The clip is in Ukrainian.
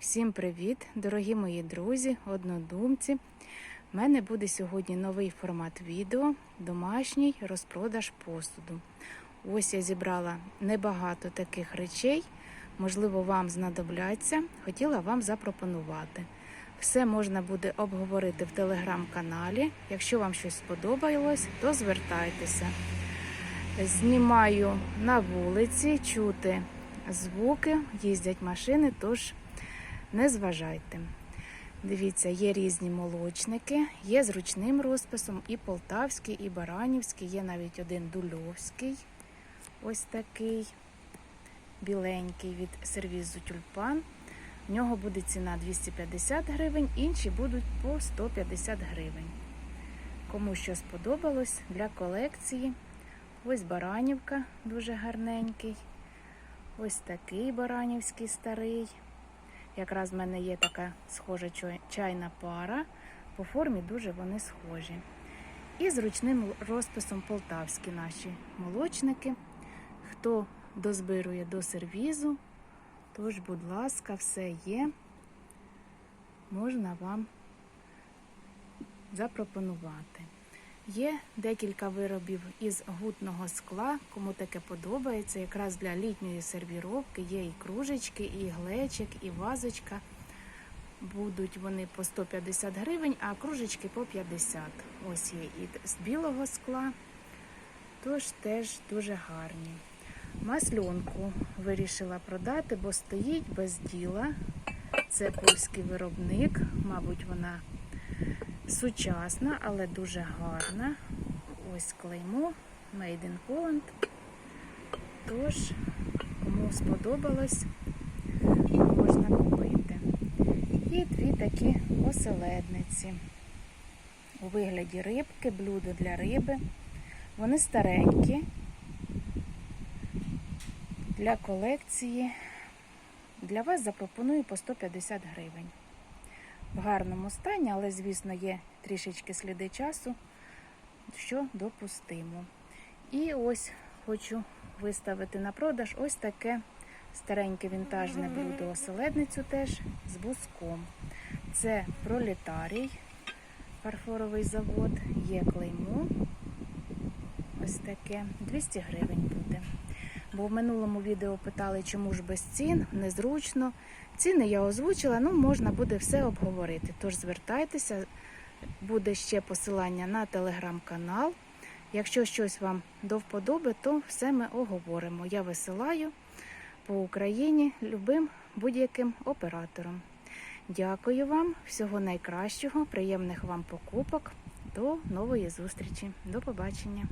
Всім привіт, дорогі мої друзі, однодумці. У мене буде сьогодні новий формат відео домашній розпродаж посуду. Ось я зібрала небагато таких речей, можливо, вам знадобляться. Хотіла вам запропонувати. Все можна буде обговорити в телеграм-каналі. Якщо вам щось сподобалось, то звертайтеся. Знімаю на вулиці, чути звуки, їздять машини, тож не зважайте. Дивіться, є різні молочники, є з ручним розписом і полтавський, і баранівський, є навіть один дульовський, ось такий біленький від сервізу тюльпан. В нього буде ціна 250 гривень, інші будуть по 150 гривень. Кому що сподобалось для колекції. Ось баранівка дуже гарненький. Ось такий баранівський старий. Якраз в мене є така схожа чайна пара. По формі дуже вони схожі. І з ручним розписом полтавські наші молочники. Хто дозбирує до сервізу, тож, будь ласка, все є. Можна вам запропонувати. Є декілька виробів із гутного скла, кому таке подобається. Якраз для літньої сервіровки є і кружечки, і глечик, і вазочка. Будуть вони по 150 гривень, а кружечки по 50. Ось є і з білого скла, тож теж дуже гарні. Масльонку вирішила продати, бо стоїть без діла. Це польський виробник, мабуть, вона сучасна, але дуже гарна. Ось клеймо Made in Poland. Тож, кому сподобалось, можна купити. І дві такі оселедниці. У вигляді рибки, блюдо для риби. Вони старенькі. Для колекції. Для вас запропоную по 150 гривень в гарному стані, але, звісно, є трішечки сліди часу, що допустимо. І ось хочу виставити на продаж ось таке стареньке вінтажне блюдо оселедницю теж з буском. Це пролетарій, фарфоровий завод, є клеймо. Ось таке 200 гривень. Бо в минулому відео питали, чому ж без цін, незручно. Ціни я озвучила, ну можна буде все обговорити. Тож звертайтеся, буде ще посилання на телеграм-канал. Якщо щось вам до вподоби, то все ми оговоримо. Я висилаю по Україні любим будь-яким оператором. Дякую вам, всього найкращого, приємних вам покупок. До нової зустрічі. До побачення.